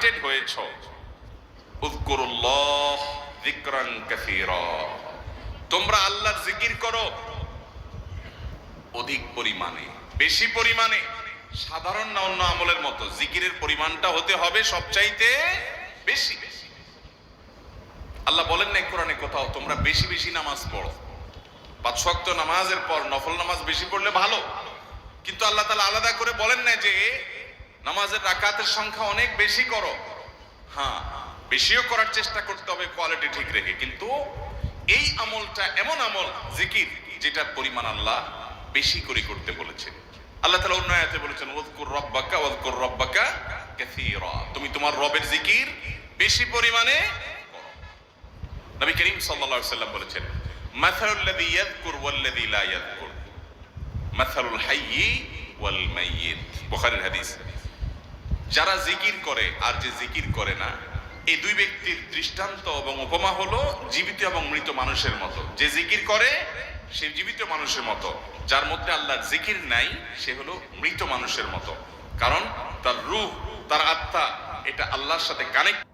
Connected হয়েছ? তোমরা আল্লাহর জিকির করো। অধিক পরিমাণে, বেশি পরিমাণে, সাধারণ না অন্য আমলের মতো, জিকিরের পরিমাণটা হতে হবে সবচাইতে বেশি। বেশি আল্লাহ বলেন না কোরআনে কোথাও, তোমরা বেশি বেশি নামাজ পড়ো। পাঁচ শক্ত নামাজের পর নফল নামাজ বেশি পড়লে ভালো। কিন্তু আল্লাহ তাআলা আলাদা করে বলেন না যে নামাজের রাকাতের সংখ্যা অনেক বেশি করো। হ্যাঁ বেশিও করার চেষ্টা করতে হবে কোয়ালিটি ঠিক রেখে। কিন্তু এই আমলটা এমন আমল, জিকির, যেটার পরিমাণ আল্লাহ বেশি করে করতে বলেছেন। আল্লাহ তাআলা অন্য আয়াতে বলেছেন, ওয়াজকুর রাব্বাকা ওয়াজকুর রাব্বাকা কাসীরা। তুমি তোমার রবের জিকির বেশি পরিমাণে নবী করিম সাল্লাল্লাহু আলাইহি সাল্লাম বলেছেন, মাসালুল লাযী ইয়াযকুর ওয়াল্লাযী লা ইয়াযকুর। মাসালুল হাইয়্যি ওয়াল মাইয়িত। বুখারীর হাদিস। যারা জিকির করে আর যে জিকির করে না, এই দুই ব্যক্তির দৃষ্টান্ত এবং উপমা হলো জীবিত এবং মৃত মানুষের মতো। যে জিকির করে, সে জীবিত মানুষের মতো। যার মধ্যে আল্লাহর জিকির নাই, সে হলো মৃত মানুষের মতো। কারণ তার রূহ, তার আত্মা, এটা আল্লাহর সাথে কানেক্ট